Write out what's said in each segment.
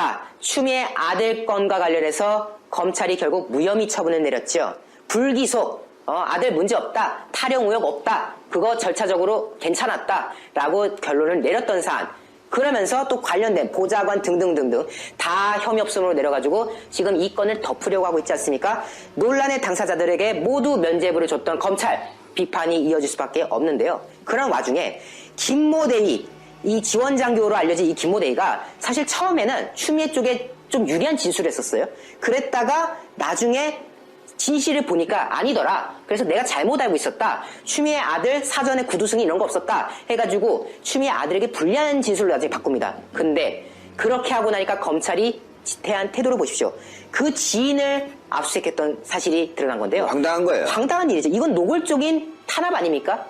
자, 추미애 아들 건과 관련해서 검찰이 결국 무혐의 처분을 내렸죠. 불기소, 어, 아들 문제 없다, 타령 의혹 없다, 그거 절차적으로 괜찮았다 라고 결론을 내렸던 사안. 그러면서 또 관련된 보좌관 등등등등 다 혐의 없음으로 내려가지고 지금 이 건을 덮으려고 하고 있지 않습니까? 논란의 당사자들에게 모두 면죄부를 줬던 검찰 비판이 이어질 수밖에 없는데요. 그런 와중에 김모 대위 이 지원장교로 알려진 이 김모대위가 사실 처음에는 추미애 쪽에 좀 유리한 진술을 했었어요. 그랬다가 나중에 진실을 보니까 아니더라. 그래서 내가 잘못 알고 있었다. 추미애 아들 사전에 구두승이 이런 거 없었다. 해가지고 추미애 아들에게 불리한 진술을 나중에 바꿉니다. 근데 그렇게 하고 나니까 검찰이 대한 태도를 보십시오. 그 지인을 압수수색했던 사실이 드러난 건데요. 황당한 거예요. 황당한 일이죠. 이건 노골적인 탄압 아닙니까?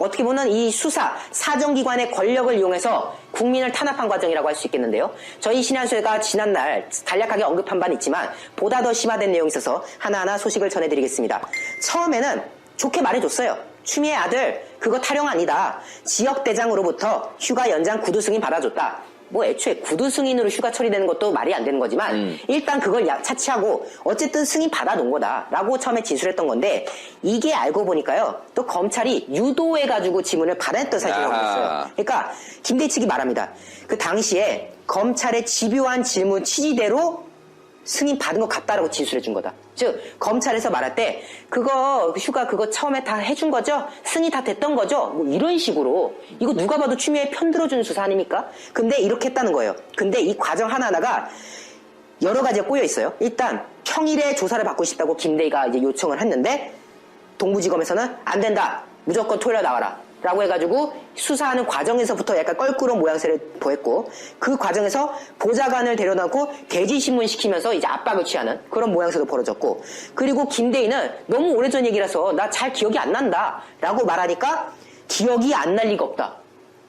어떻게 보면 이 수사, 사정기관의 권력을 이용해서 국민을 탄압한 과정이라고 할 수 있겠는데요. 저희 신한수회가 지난날 간략하게 언급한 바는 있지만 보다 더 심화된 내용이 있어서 하나하나 소식을 전해드리겠습니다. 처음에는 좋게 말해줬어요. 추미애 아들 그거 타령 아니다. 지역대장으로부터 휴가 연장 구두 승인 받아줬다. 뭐 애초에 구두 승인으로 휴가 처리되는 것도 말이 안 되는 거지만 일단 그걸 야- 차치하고 어쨌든 승인 받아놓은 거다라고 처음에 진술했던 건데 이게 알고 보니까요 또 검찰이 유도해가지고 지문을 받아냈던 사실이 아하. 확인됐어요. 그러니까 김대희 측이 말합니다. 그 당시에 검찰의 집요한 질문 취지대로 승인 받은 것 같다라고 진술해 준 거다. 즉 검찰에서 말할 때 그거 휴가 그거 처음에 다 해준 거죠? 승인 다 됐던 거죠? 뭐 이런 식으로 이거 누가 봐도 추미애 편 들어주는 수사 아닙니까? 근데 이렇게 했다는 거예요. 근데 이 과정 하나하나가 여러 가지가 꼬여 있어요. 일단 평일에 조사를 받고 싶다고 김대희가 이제 요청을 했는데 동부지검에서는 안 된다. 무조건 토요일에 나와라. 라고 해가지고 수사하는 과정에서부터 약간 껄끄러운 모양새를 보였고 그 과정에서 보좌관을 데려다놓고 대지신문 시키면서 이제 압박을 취하는 그런 모양새도 벌어졌고 그리고 김대희는 너무 오래전 얘기라서 나 잘 기억이 안 난다 라고 말하니까 기억이 안 날 리가 없다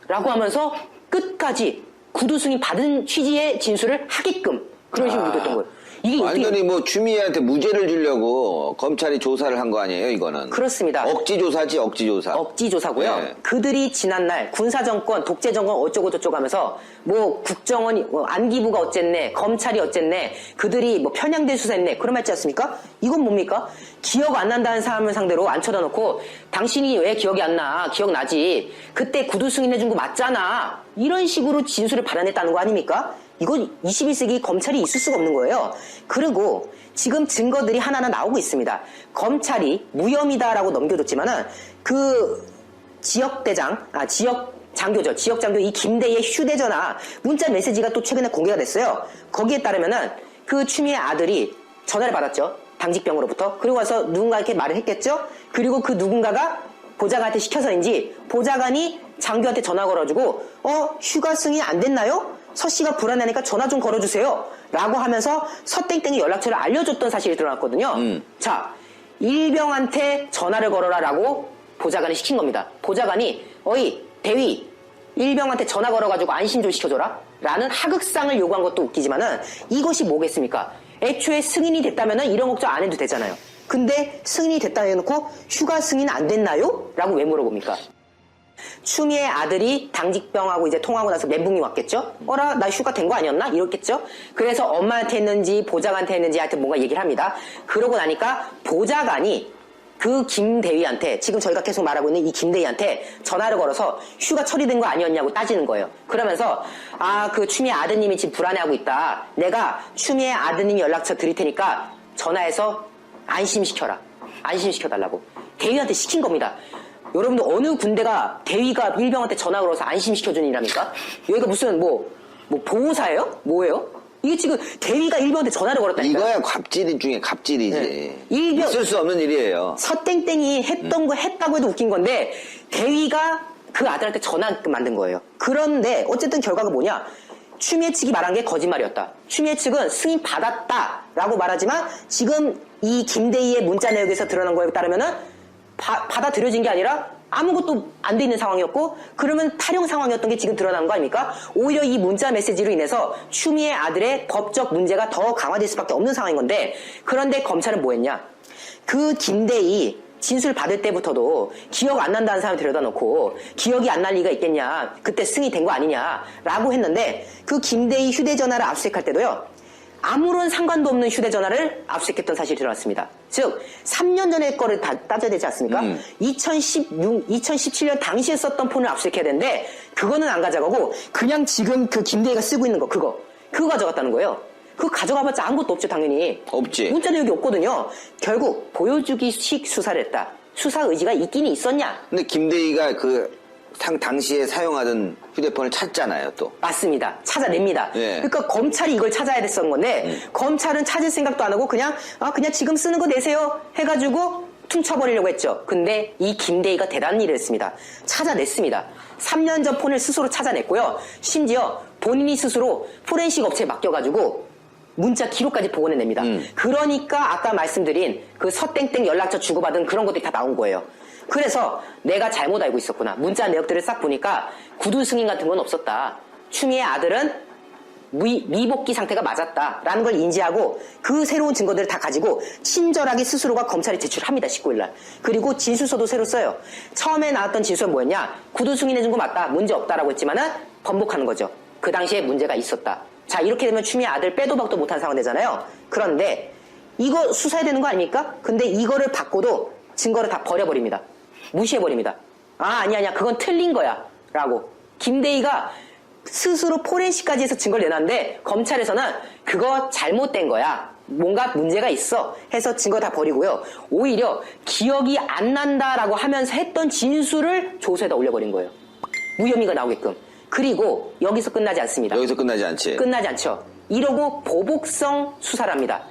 라고 하면서 끝까지 구두 승인 받은 취지의 진술을 하게끔 그런 식으로 아. 묻었던 거예요. 이게 완전히 뭐 추미애한테 무죄를 주려고 검찰이 조사를 한 거 아니에요, 이거는? 그렇습니다. 억지 조사지, 억지 조사. 억지 조사고요. 네. 그들이 지난날 군사 정권, 독재 정권 어쩌고 저쩌고 하면서 뭐 국정원이 뭐 안기부가 어쨌네, 검찰이 어쨌네, 그들이 뭐 편향된 수사했네 그런 말 있지 않습니까? 이건 뭡니까? 기억 안 난다는 사람을 상대로 안 쳐다놓고 당신이 왜 기억이 안 나? 기억 나지? 그때 구두 승인해 준 거 맞잖아. 이런 식으로 진술을 받아냈다는 거 아닙니까? 이건 21세기 검찰이 있을 수가 없는 거예요. 그리고 지금 증거들이 하나하나 나오고 있습니다. 검찰이 무혐의다라고 넘겨줬지만은 그 지역대장, 아, 지역 장교죠. 지역 장교 이 김대희의 휴대전화 문자 메시지가 또 최근에 공개가 됐어요. 거기에 따르면은 그 추미애 아들이 전화를 받았죠. 당직병으로부터. 그리고 와서 누군가에게 말을 했겠죠. 그리고 그 누군가가 보좌관한테 시켜서인지 보좌관이 장교한테 전화 걸어주고 어 휴가 승인 안 됐나요? 서 씨가 불안하니까 전화 좀 걸어주세요. 라고 하면서 서땡땡의 연락처를 알려줬던 사실이 드러났거든요. 자, 일병한테 전화를 걸어라 라고 보좌관이 시킨 겁니다. 보좌관이 어이 대위 일병한테 전화 걸어가지고 안심 좀 시켜줘라 라는 하극상을 요구한 것도 웃기지만은 이것이 뭐겠습니까? 애초에 승인이 됐다면은 이런 걱정 안 해도 되잖아요. 근데 승인이 됐다 해놓고 휴가 승인 안 됐나요? 라고 왜 물어봅니까? 추미애 아들이 당직병하고 이제 통하고 나서 멘붕이 왔겠죠? 어라, 나 휴가 된 거 아니었나? 이렇겠죠? 그래서 엄마한테 했는지 보좌관한테 했는지 하여튼 뭔가 얘기를 합니다. 그러고 나니까 보좌관이 그 김대위한테 지금 저희가 계속 말하고 있는 이 김대위한테 전화를 걸어서 휴가 처리된 거 아니었냐고 따지는 거예요. 그러면서 아 그 추미애 아드님이 지금 불안해하고 있다. 내가 추미애 아드님 연락처 드릴 테니까 전화해서 안심시켜라. 안심시켜달라고 대위한테 시킨 겁니다. 여러분들 어느 군대가 대위가 일병한테 전화 걸어서 안심시켜주는 일합니까? 여기가 무슨 뭐, 뭐 보호사예요? 뭐예요? 이게 지금 대위가 일병한테 전화를 걸었다니까. 이거야 갑질 중에 갑질이지. 네. 일병- 있을 수 없는 일이에요. 서땡땡이 했던 거 했다고 해도 웃긴 건데 대위가 그 아들한테 전화하게끔 만든 거예요. 그런데 어쨌든 결과가 뭐냐? 추미애 측이 말한 게 거짓말이었다. 추미애 측은 승인 받았다라고 말하지만 지금 이 김대희의 문자 내역에서 드러난 거에 따르면은 바- 받아들여진 게 아니라 아무것도 안 돼 있는 상황이었고 그러면 타령 상황이었던 게 지금 드러난 거 아닙니까? 오히려 이 문자 메시지로 인해서 추미애 아들의 법적 문제가 더 강화될 수밖에 없는 상황인 건데 그런데 검찰은 뭐 했냐? 그 김대희 진술 받을 때부터도 기억 안 난다는 사람 데려다 놓고 기억이 안 날 리가 있겠냐. 그때 승이 된 거 아니냐라고 했는데 그 김대희 휴대전화를 압수색할 때도요. 아무런 상관도 없는 휴대전화를 압수했던 사실이 드러났습니다. 즉, 3년 전의 거를 다 따져야 되지 않습니까? 2016, 2017년 당시에 썼던 폰을 압수해야 되는데, 그거는 안 가져가고, 그냥 지금 그 김대희가 쓰고 있는 거, 그거. 그거 가져갔다는 거예요. 그거 가져가봤자 아무것도 없죠, 당연히. 없지. 문자 내역이 없거든요. 결국, 보여주기식 수사를 했다. 수사 의지가 있긴 있었냐? 근데 김대희가 그 상, 당시에 사용하던 휴대폰을 찾잖아요, 또. 맞습니다. 찾아냅니다. 예. 그러니까 검찰이 이걸 찾아야 됐었던 건데 검찰은 찾을 생각도 안 하고 그냥 아 그냥 지금 쓰는 거 내세요 해가지고 퉁쳐버리려고 했죠. 근데 이 김대희가 대단한 일을 했습니다. 찾아냈습니다. 3년 전 폰을 스스로 찾아냈고요. 심지어 본인이 스스로 포렌식 업체에 맡겨가지고 문자 기록까지 복원해냅니다. 그러니까 아까 말씀드린 그 서땡땡 연락처 주고받은 그런 것들이 다 나온 거예요. 그래서 내가 잘못 알고 있었구나. 문자 내역들을 싹 보니까 구두 승인 같은 건 없었다. 추미의 아들은 미, 미복귀 상태가 맞았다라는 걸 인지하고 그 새로운 증거들을 다 가지고 친절하게 스스로가 검찰에 제출합니다. 19일날. 그리고 진술서도 새로 써요. 처음에 나왔던 진술은 뭐였냐? 구두 승인해준 거 맞다. 문제 없다라고 했지만은 번복하는 거죠. 그 당시에 문제가 있었다. 자 이렇게 되면 추미의 아들 빼도 박도 못한 상황 되잖아요. 그런데 이거 수사해야 되는 거 아닙니까? 근데 이거를 받고도 증거를 다 버려버립니다. 무시해버립니다. 아, 아니, 아니야. 그건 틀린 거야. 라고. 김대희가 스스로 포렌식까지 해서 증거를 내놨는데, 검찰에서는 그거 잘못된 거야. 뭔가 문제가 있어. 해서 증거 다 버리고요. 오히려 기억이 안 난다라고 하면서 했던 진술을 조서에다 올려버린 거예요. 무혐의가 나오게끔. 그리고 여기서 끝나지 않습니다. 여기서 끝나지 않지. 끝나지 않죠. 이러고 보복성 수사를 합니다.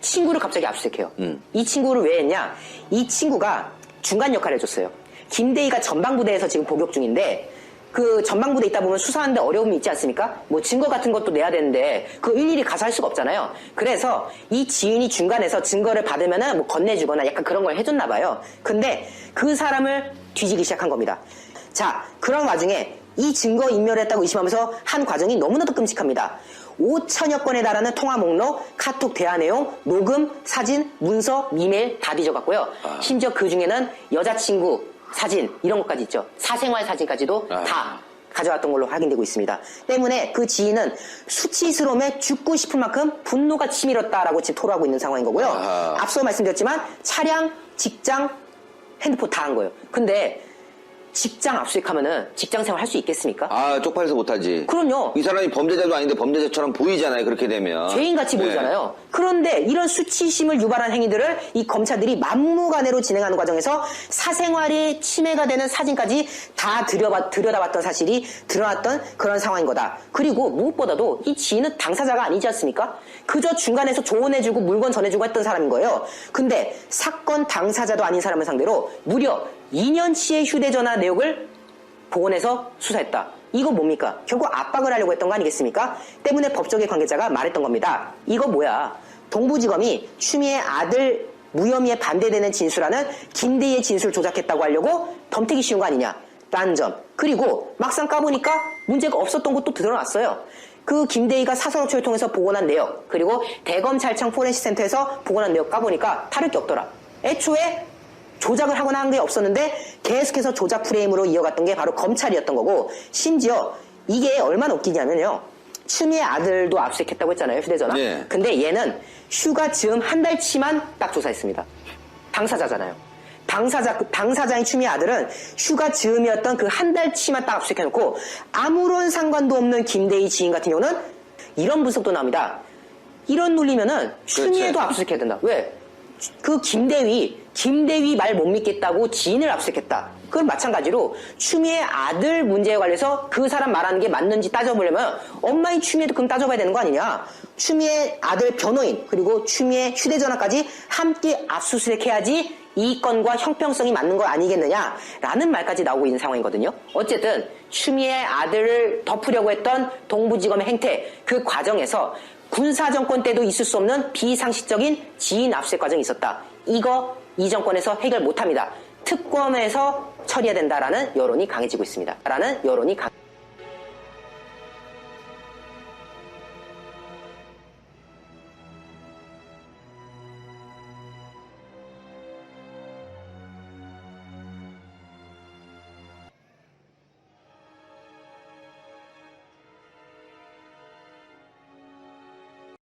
친구를 갑자기 압수색해요. 음. 이 친구를 왜 했냐? 이 친구가 중간 역할을 해줬어요. 김대희가 전방부대에서 지금 복역 중인데 그 전방부대 있다 보면 수사하는데 어려움이 있지 않습니까? 뭐 증거 같은 것도 내야 되는데 그 일일이 가서 할 수가 없잖아요. 그래서 이 지인이 중간에서 증거를 받으면은 뭐 건네주거나 약간 그런 걸 해줬나 봐요. 근데 그 사람을 뒤지기 시작한 겁니다. 자, 그런 와중에 이 증거 인멸했다고 의심하면서 한 과정이 너무나도 끔찍합니다. 5천여 건에 달하는 통화 목록, 카톡 대화 내용, 녹음, 사진, 문서, 이메일 다 뒤져갔고요. 심지어 그 중에는 여자친구 사진 이런 것까지 있죠. 사생활 사진까지도 아. 다 가져왔던 걸로 확인되고 있습니다. 때문에 그 지인은 수치스러움에 죽고 싶을 만큼 분노가 치밀었다라고 지금 토로하고 있는 상황인 거고요. 아하. 앞서 말씀드렸지만 차량, 직장, 핸드폰 다 한 거예요. 근데 직장 압수익하면은 직장 생활 할 수 있겠습니까? 아, 쪽팔려서 못하지. 그럼요. 이 사람이 범죄자도 아닌데 범죄자처럼 보이잖아요, 그렇게 되면. 죄인같이 네. 보이잖아요. 그런데 이런 수치심을 유발한 행위들을 이 검찰들이 막무가내로 진행하는 과정에서 사생활이 침해가 되는 사진까지 다 들여봐, 들여다봤던 사실이 드러났던 그런 상황인 거다. 그리고 무엇보다도 이 지인은 당사자가 아니지 않습니까? 그저 중간에서 조언해주고 물건 전해주고 했던 사람인 거예요. 근데 사건 당사자도 아닌 사람을 상대로 무려 2년치의 휴대전화 내역을 복원해서 수사했다. 이거 뭡니까? 결국 압박을 하려고 했던 거 아니겠습니까? 때문에 법조계 관계자가 말했던 겁니다. 이거 뭐야? 동부지검이 추미애 아들 무혐의에 반대되는 진술하는 김대희의 진술 조작했다고 하려고 덤태기 씌운 거 아니냐? 라는 점. 그리고 막상 까보니까 문제가 없었던 것도 드러났어요. 그 김대희가 사설업체를 통해서 복원한 내역, 그리고 대검찰청 포렌식센터에서 복원한 내역 까보니까 다를 게 없더라. 애초에 조작을 하거나 한 게 없었는데 계속해서 조작 프레임으로 이어갔던 게 바로 검찰이었던 거고 심지어 이게 얼마나 웃기냐면요. 추미애 아들도 압수했다고 했잖아요. 휴대전화. 네. 근데 얘는 휴가 즈음 한 달치만 딱 조사했습니다. 당사자잖아요. 당사자, 그 당사자인 추미애 아들은 휴가 즈음이었던 그 한 달치만 딱 압수해놓고 아무런 상관도 없는 김대희 지인 같은 경우는 이런 분석도 나옵니다. 이런 논리면은 추미애도 그렇죠. 압수해야 된다. 왜? 그 김대위, 김대위 말 못 믿겠다고 지인을 압수했다. 그건 마찬가지로 추미애 아들 문제에 관해서 그 사람 말하는 게 맞는지 따져보려면 엄마인 추미애도 그럼 따져봐야 되는 거 아니냐. 추미애 아들 변호인 그리고 추미애 휴대전화까지 함께 압수수색해야지 이 건과 형평성이 맞는 거 아니겠느냐라는 말까지 나오고 있는 상황이거든요. 어쨌든 추미애 아들을 덮으려고 했던 동부지검의 행태 그 과정에서 군사정권 때도 있을 수 없는 비상식적인 지인 압수색 과정이 있었다. 이거 이 정권에서 해결 못합니다. 특검에서 처리해야 된다라는 여론이 강해지고 있습니다. 라는 여론이 강.